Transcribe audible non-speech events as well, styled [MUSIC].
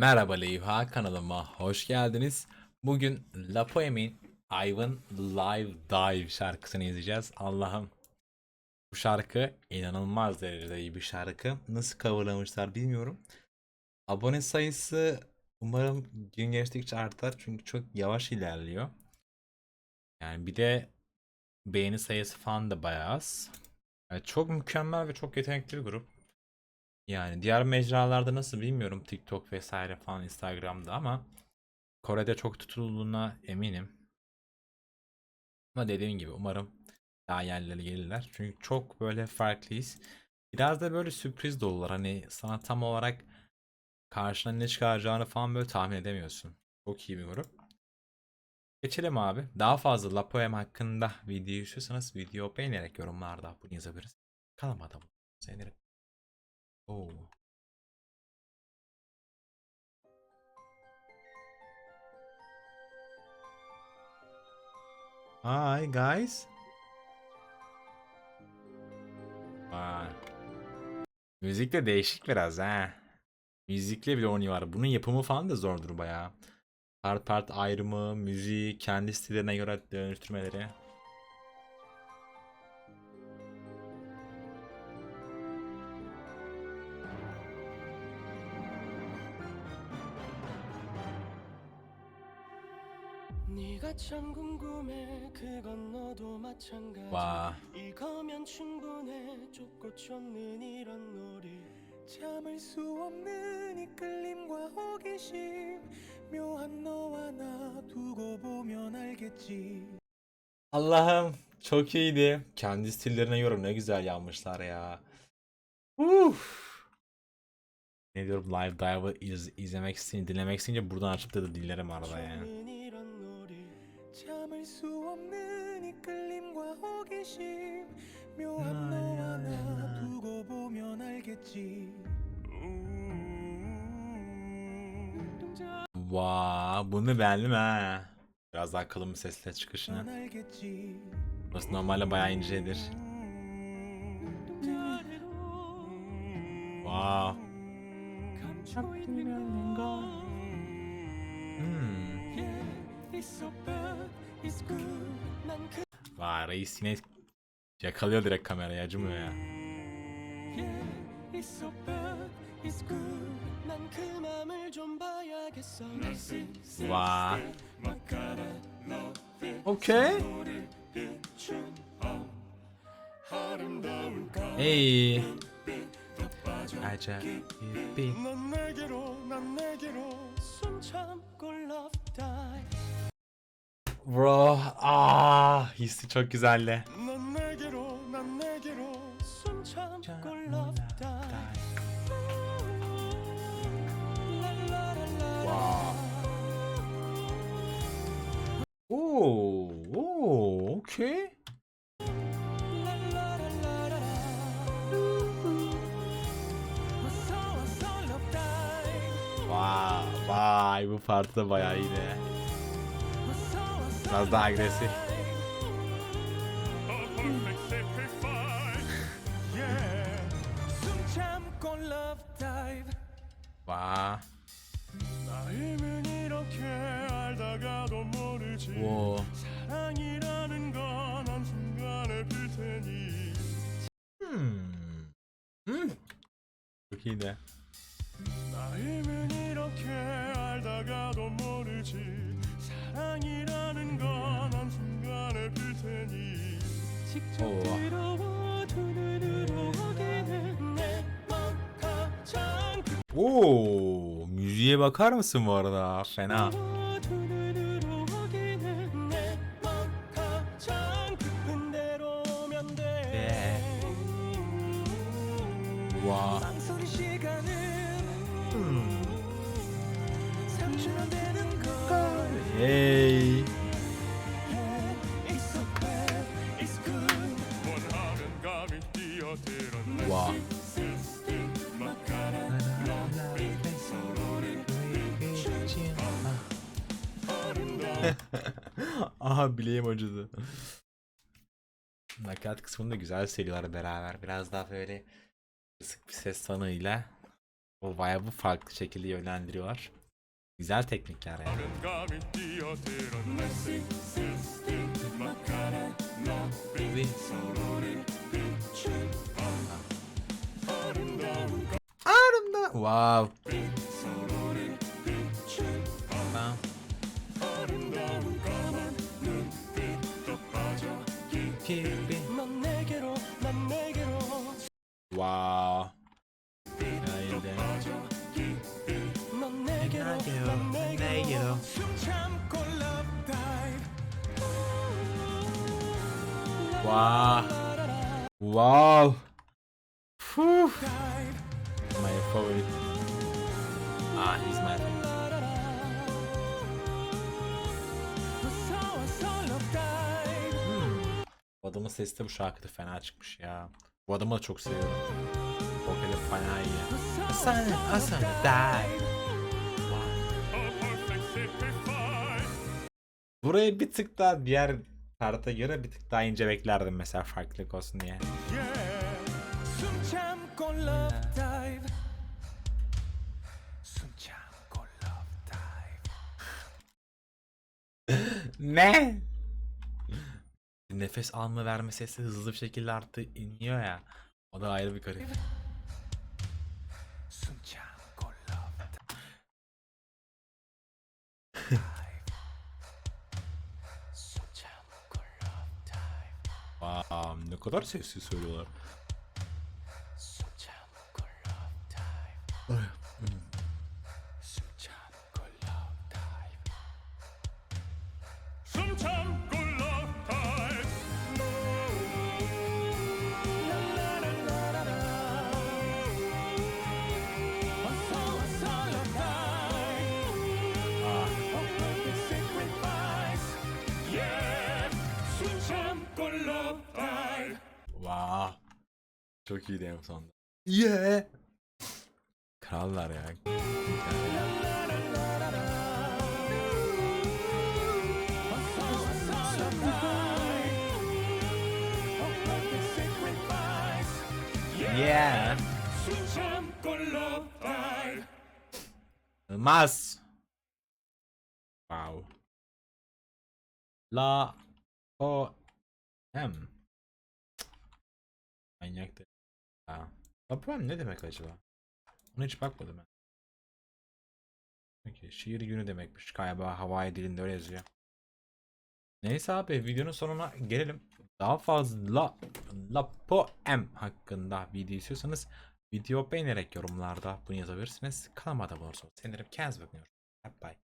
Merhaba Leyha kanalıma hoş geldiniz. Bugün La Poeme'in Ivan Live Dive şarkısını izleyeceğiz. Allah'ım bu şarkı inanılmaz derecede iyi bir şarkı. Nasıl coverlamışlar bilmiyorum. Abone sayısı umarım gün geçtikçe artar çünkü çok yavaş ilerliyor. Yani bir de beğeni sayısı falan da bayağı az. Yani çok mükemmel ve çok yetenekli bir grup. Yani diğer mecralarda nasıl bilmiyorum TikTok vesaire falan Instagram'da ama Kore'de çok tutulduğuna eminim. Ama dediğim gibi umarım daha yerlere gelirler. Çünkü çok böyle farklıyız. Biraz da böyle sürpriz dolular. Hani sana tam olarak karşına ne çıkaracağını falan böyle tahmin edemiyorsun. Çok iyi bir grup. Geçelim abi. Daha fazla La hakkında video istiyorsanız video beğenerek yorumlarda bunu yazabiliriz. Olmayı sevinirim. Oo. Hi guys. Vay. Müzik de değişik biraz ha. Müzikle bile oynuyorlar. Bunun yapımı falan da zordur bayağı. Part part ayrımı, müziği, kendi stillerine göre dönüştürmeleri. 와. 이거면 충분해 좁고 좁는 이런 놀이 참을 수 없는 이끌림과 호기심 묘한 너와 나 두고 보면 알겠지 Allah'ım çok iyiydi. Kendi stillerine göre ne güzel yapmışlar ya. Uf. Ne diyorum Live Dive'ı iz, izlemek isteyince, dinlemek isteyince buradan açıp da dinlerim arada yani. 좁는 이런 놀이 참을 수 없는 이끌림과 호기심 묘한 너와 나 두고 보면 알겠지 Vaa bunu beğendim ha. Biraz daha kalın bir sesle çıkışını. 알겠지 Burası normalde bayağı incedir. Wow. Vay reis yine yakalıyor direkt kamerayı acımıyor ya. Vay. Okay. Hey. Acayip. Bro, ah hissi çok güzeldi. Oo, oo, okay. Vay, vay bu parti de bayağı iyi de. Biraz daha agresif. 와. 우와. 음. 나임은 이렇게 알다가도 모르지 사랑이라는 건 한순간에 필 테니 직접 오. 들어와 두 눈으로 확인해 내맘 가장 Oo, müziğe bakar mısın bu arada? Fena. [LAUGHS] Aha bileğim acıdı. Nakat kısmını da güzel söylüyorlar beraber. Biraz daha böyle sık bir ses tonuyla o vibe'ı farklı şekilde yönlendiriyorlar. Güzel teknikler yani. Arımda. Wow. Wow. Wow. Whew. My favorite. Ah, he's my hmm. Bu adamın sesi de bu şarkıda fena çıkmış ya. Bu adamı da çok seviyorum. Vokali fena iyi. Hasan, Hasan, die. Buraya bir tık daha diğer karta göre bir tık daha ince beklerdim mesela farklılık olsun diye. ne? Nefes alma verme sesi hızlı bir şekilde arttı iniyor ya. O da ayrı bir garip. [LAUGHS] Wow, ne kadar sessiz söylüyorlar. Çok iyiydi en sonunda. Yeah. Krallar ya. Yeah. Olmaz. Wow. La o m. Manyak da. Ha. La poem ne demek acaba? Ona hiç bakmadım ben. Peki, şiir günü demekmiş galiba Hawaii dilinde öyle yazıyor. Neyse abi videonun sonuna gelelim. Daha fazla La Poem hakkında video istiyorsanız video beğenerek yorumlarda bunu yazabilirsiniz. Kanalıma da bulursunuz. Senirim kendinize bakın.